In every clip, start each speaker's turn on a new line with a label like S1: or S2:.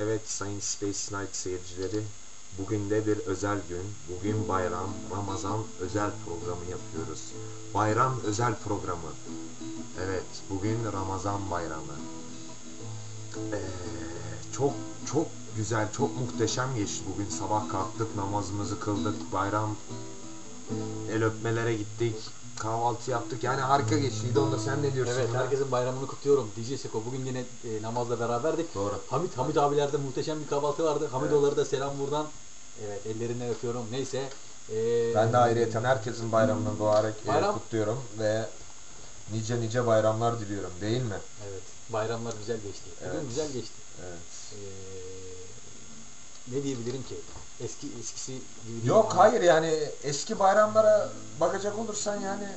S1: Evet sayın Space Night seyircileri bugün de bir özel gün. Bugün bayram, Ramazan özel programı yapıyoruz. Bayram özel programı. Evet bugün Ramazan bayramı. Ee, çok çok güzel, çok muhteşem geçti bugün. Sabah kalktık, namazımızı kıldık, bayram el öpmelere gittik, kahvaltı yaptık. Yani harika geçtiydi. Onda sen ne diyorsun?
S2: Evet
S1: ya?
S2: herkesin bayramını kutluyorum. DJ Seko bugün yine e, namazla beraberdik.
S1: Doğru.
S2: Hamit Hamit abilerde muhteşem bir kahvaltı vardı. Hamid
S1: Evet.
S2: da selam buradan. Evet ellerinden öpüyorum. Neyse. e,
S1: Ben de ayrıyeten herkesin bayramını mübarek e,
S2: Bayram-
S1: kutluyorum ve nice nice bayramlar diliyorum değil mi?
S2: Evet. Bayramlar güzel geçti. Bugün
S1: Evet.
S2: güzel geçti.
S1: Evet.
S2: E, ne diyebilirim ki? Eski eskisi gibi değil
S1: Yok
S2: ama-
S1: hayır yani eski bayramlara bakacak olursan yani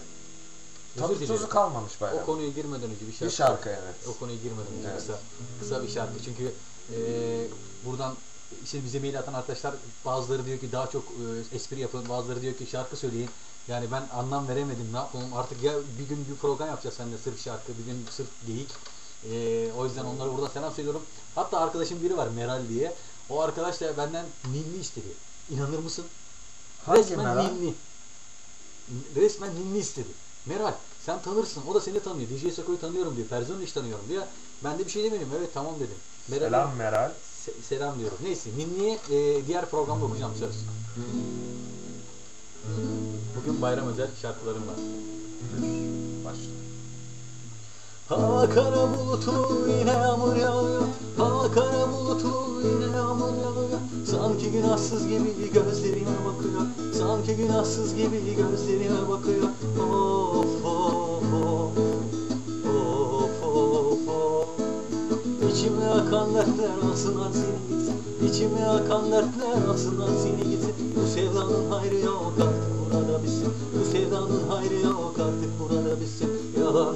S1: tadı tuzu kalmamış bayram.
S2: O konuya girmeden önce bir şarkı.
S1: Bir şarkı evet.
S2: O konuya girmeden önce
S1: Evet.
S2: kısa kısa bir şarkı. Çünkü e, buradan işte bize mail atan arkadaşlar bazıları diyor ki daha çok e, espri yapın, bazıları diyor ki şarkı söyleyin. Yani ben anlam veremedim. Ne yapalım? Artık ya bir gün bir program yapacağız seninle sırf şarkı, bir gün sırf geyik. E, o yüzden onlara burada selam söylüyorum. Hatta arkadaşım biri var Meral diye. O arkadaş da benden ninni istedi. İnanır mısın?
S1: Hangi
S2: Resmen
S1: Meral?
S2: ninni. Resmen ninni istedi. Meral sen tanırsın. O da seni tanıyor. DJ Seko'yu tanıyorum diyor. Person'u hiç tanıyorum diyor. Ben de bir şey demedim. Evet tamam dedim. Meral'e
S1: Selam Meral.
S2: se- selam diyorum. Neyse Ninni'ye e, diğer programda okuyacağım söz. Bugün bayram özel şarkılarım var.
S1: Başla.
S2: Hava kara bulutlu yine yağmur yağıyor. Hava kara bulutlu yine yağmur yağıyor. Sanki günahsız gibi gözlerime bakıyor. Sanki günahsız gibi gözlerime bakıyor. Of of of Of of. Of İçime akan dertler alsın seni gitsin İçime akan dertler alsın seni gitsin Bu sevdanın hayrı yok artık burada bitsin Bu sevdanın hayrı yok artık burada bitsin Yalan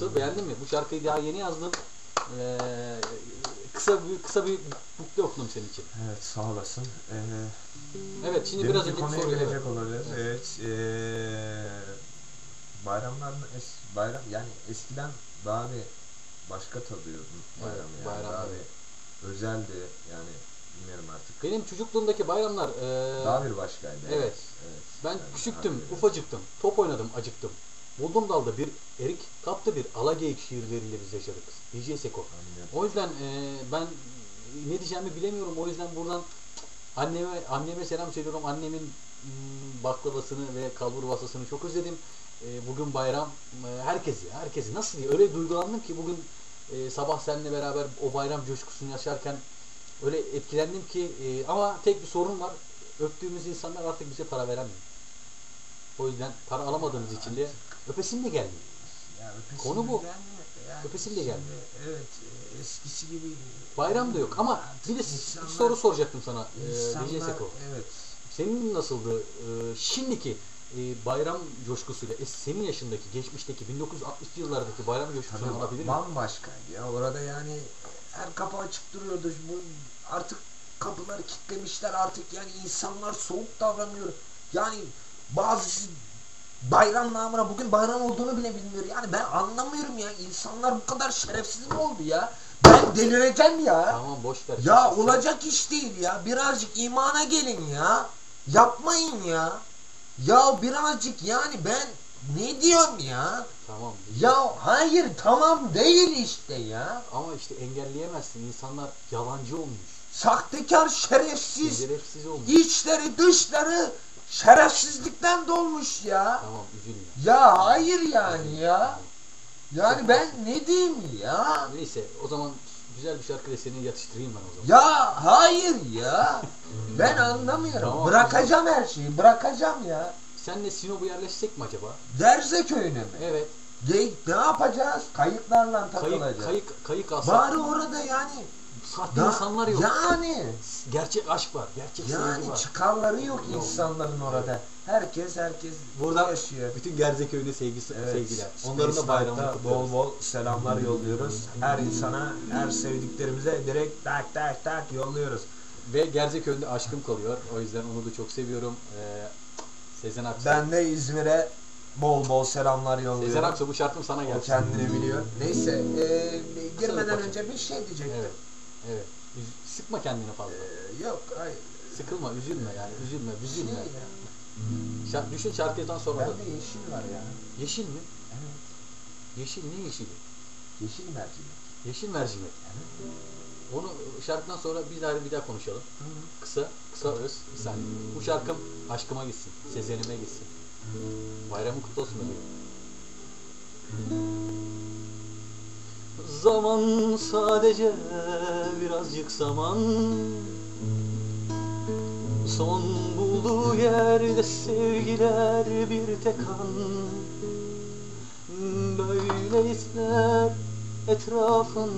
S2: Nasıl beğendin mi? Bu şarkıyı daha yeni yazdım. Ee, kısa bir kısa bir bukle okudum senin için.
S1: Evet sağ olasın. Ee,
S2: Evet şimdi biraz
S1: bir
S2: önce
S1: konuya gelecek olabilir. Evet. eee bayramlar es, bayram yani eskiden daha bir başka tadıyordum bayramı
S2: Evet,
S1: yani
S2: bayram,
S1: daha
S2: evet.
S1: bir özeldi yani bilmiyorum artık.
S2: Benim çocukluğumdaki bayramlar ee,
S1: daha bir başkaydı.
S2: evet.
S1: evet.
S2: ben
S1: Yani
S2: küçüktüm, ufacıktım. Top oynadım, acıktım. Buldum dalda bir erik, kaptı bir alageyik şiirleriyle biz yaşadık. DJ Seko.
S1: Anlıyorum.
S2: O yüzden ee, ben ne diyeceğimi bilemiyorum. O yüzden buradan anneme anneme selam söylüyorum. Annemin mm, baklavasını ve kalbur vasasını çok özledim. E, bugün bayram. E, herkes ya, herkesi nasıl diye öyle duygulandım ki bugün e, sabah seninle beraber o bayram coşkusunu yaşarken öyle etkilendim ki e, ama tek bir sorun var. Öptüğümüz insanlar artık bize para veremiyor. O yüzden para alamadığımız için de öpesim de gelmiyor.
S1: Ya öpesi
S2: Konu bu.
S1: Yani
S2: Öpesi de gelmiyor.
S1: Evet e, eskisi gibi.
S2: Bayram da yok ama bir de
S1: insanlar-
S2: bir soru soracaktım sana e,
S1: insanlar-
S2: Seko.
S1: Evet.
S2: Senin nasıldı e, şimdiki e, bayram coşkusuyla e, senin yaşındaki geçmişteki 1960'lı yıllardaki bayram coşkusunu
S1: Tabii
S2: alabilir miyim?
S1: bambaşkaydı ya. Orada yani her kapı açık duruyordu. Bu artık kapıları kilitlemişler artık yani insanlar soğuk davranıyor. Yani bazı bayram namına bugün bayram olduğunu bile bilmiyor. Yani ben anlamıyorum ya. İnsanlar bu kadar şerefsiz mi oldu ya? Ben delireceğim ya.
S2: Tamam boş ver.
S1: Ya olacak iş değil ya. Birazcık imana gelin ya. Yapmayın ya. Ya birazcık yani ben ne diyorum ya?
S2: Tamam.
S1: Ya hayır tamam değil işte ya.
S2: Ama işte engelleyemezsin. İnsanlar yalancı olmuş.
S1: Sahtekar şerefsiz.
S2: Şerefsiz olmuş.
S1: içleri dışları şerefsizlikten dolmuş ya.
S2: Tamam üzülme.
S1: Ya hayır yani ya. Yani ben ne diyeyim ya?
S2: Neyse o zaman güzel bir şarkıyla seni yatıştırayım ben o zaman.
S1: Ya hayır ya. Ben anlamıyorum.
S2: Tamam.
S1: Bırakacağım her şeyi. Bırakacağım ya.
S2: Senle Sinop'u yerleşsek mi acaba?
S1: Derze köyüne mi?
S2: Evet.
S1: Ne, ne yapacağız? Kayıklarla
S2: Kayık,
S1: takılacağız.
S2: kayık, kayık alsak.
S1: Bari orada yani
S2: Sahte
S1: Da-
S2: insanlar yok.
S1: Yani.
S2: Gerçek aşk var. Gerçek sevgi
S1: Yani
S2: var.
S1: çıkarları yok
S2: Yok.
S1: insanların orada. Herkes herkes
S2: Burada
S1: yaşıyor.
S2: bütün Gerzeköy'üne sevgisi,
S1: Evet.
S2: sevgiler. Onların da kutluyoruz.
S1: bol bol selamlar yolluyoruz. Her insana, her sevdiklerimize direkt tak tak tak yolluyoruz.
S2: Ve Gerzeköy'ünde aşkım kalıyor. O yüzden onu da çok seviyorum. Ee, Sezen Aksu.
S1: Ben de İzmir'e bol bol selamlar yolluyorum.
S2: Sezen Aksu bu şarkım sana
S1: O
S2: gelsin.
S1: kendini biliyor. Neyse, e, girmeden önce bir şey diyecektim.
S2: Evet. Evet. Üz- sıkma kendini fazla.
S1: E, yok, hayır.
S2: Sıkılma, üzülme yani. Üzülme,
S1: Şey
S2: üzülme.
S1: ya,
S2: Şar- düşün şarkıdan sonra da.
S1: bende yeşil var ya.
S2: Yeşil mi?
S1: Evet,
S2: Yeşil ne yeşili?
S1: yeşil mercimek.
S2: Yeşil mercimek. Onu şarkıdan sonra bir daha bir daha konuşalım. Kısa, kısa öz. Bir saniye. Bu şarkım aşkıma gitsin. Sezenime gitsin. Bayramın kutlu olsun bebeğim. Zaman sadece birazcık zaman. Son bulduğu yerde sevgiler bir tek an. Böyle izler etrafında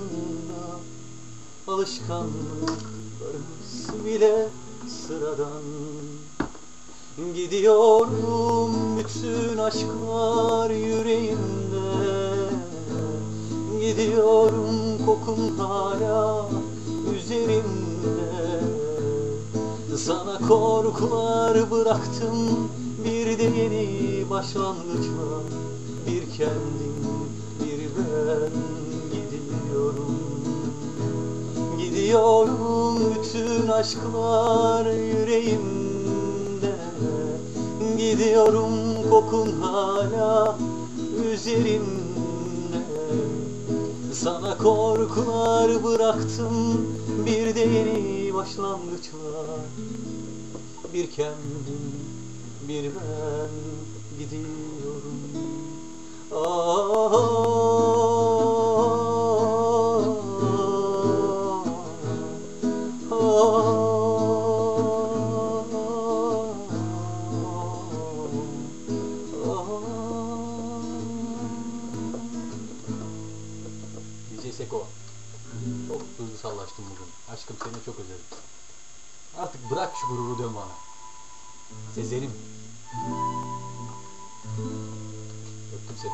S2: Alışkanlıklarımız bile sıradan. Gidiyorum bütün aşklar yüreğimde Gidiyorum kokun hala üzerimde. Sana korkular bıraktım bir de yeni başlangıç var Bir kendim bir ben gidiyorum. Gidiyorum bütün aşklar yüreğimde. Gidiyorum kokun hala üzerimde Sana korkular bıraktım bir de yeni başlangıçlar. Bir kendim bir ben gidiyorum. DJ gururu dön bana. Sezerim. Öptüm seni.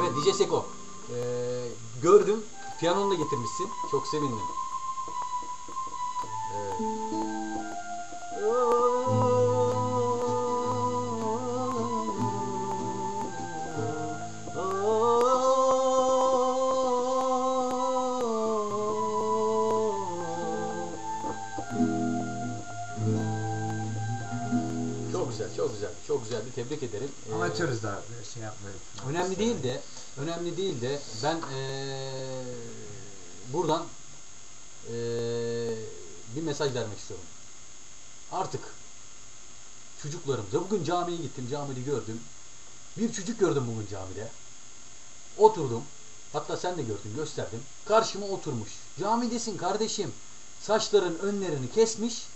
S2: Evet DJ Seko. Ee, gördüm. Piyanonu da getirmişsin. Çok sevindim. Çok güzel, çok güzel. Bir tebrik ederim. Ee,
S1: Amatörüz daha şey yapmayın.
S2: Önemli değil de, önemli değil de ben eee, buradan eee, bir mesaj vermek istiyorum. Artık çocuklarımıza bugün camiye gittim, camide gördüm. Bir çocuk gördüm bugün camide. Oturdum. Hatta sen de gördün, gösterdim. Karşıma oturmuş. Camidesin kardeşim. Saçların önlerini kesmiş,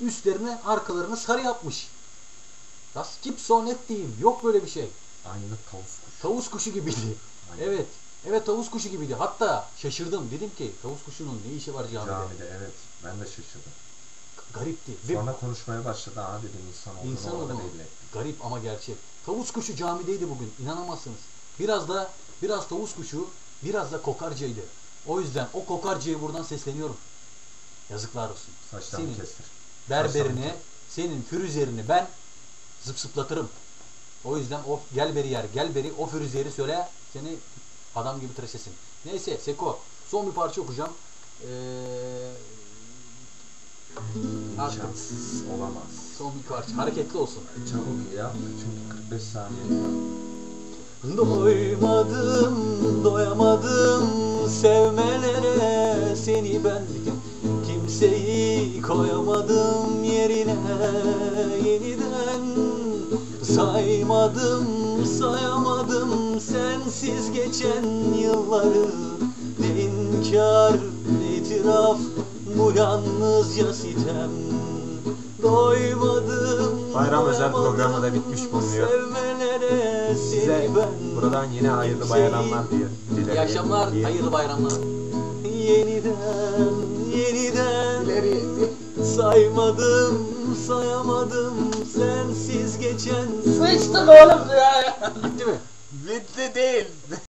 S2: üstlerine arkalarını sarı yapmış. Das gibt's so net diyeyim. Yok böyle bir şey.
S1: Aynı tavus kuşu.
S2: Tavus kuşu gibiydi.
S1: Aynen.
S2: Evet. Evet tavus kuşu gibiydi. Hatta şaşırdım. Dedim ki tavus kuşunun ne işi var camide?
S1: Camide evet. Ben de şaşırdım.
S2: Garipti. Ve
S1: Sonra konuşmaya başladı. Aa dedim insan olduğunu
S2: insan
S1: orada belli.
S2: Garip ama gerçek. Tavus kuşu camideydi bugün. İnanamazsınız. Biraz da biraz tavus kuşu, biraz da kokarcaydı. O yüzden o kokarcaya buradan sesleniyorum. Yazıklar olsun.
S1: Saçlarını
S2: Senin
S1: kestir.
S2: berberini, senin fürüzerini ben zıp zıplatırım. O yüzden o gel beri yer, gel beri o fürüzeri söyle seni adam gibi tıraş etsin. Neyse Seko son bir parça okuyacağım. Ee,
S1: İmkansız olamaz.
S2: son bir parça hareketli olsun.
S1: Çabuk yap çünkü 45 saniye.
S2: Doymadım, doyamadım sevmelere seni ben Kimseyi koyamadım yerine yeniden Saymadım, sayamadım sensiz geçen yılları Ne inkar, ne itiraf, bu yalnızca sitem Doymadım,
S1: Bayram özel programı da bitmiş bulunuyor. Size buradan yine hayırlı bayramlar diye dilerim.
S2: İyi akşamlar, hayırlı bayramlar. Yeniden Saymadım sayamadım sensiz geçen
S3: Sıçtık oğlum ya.
S2: Bitti mi?
S1: Bitti değil.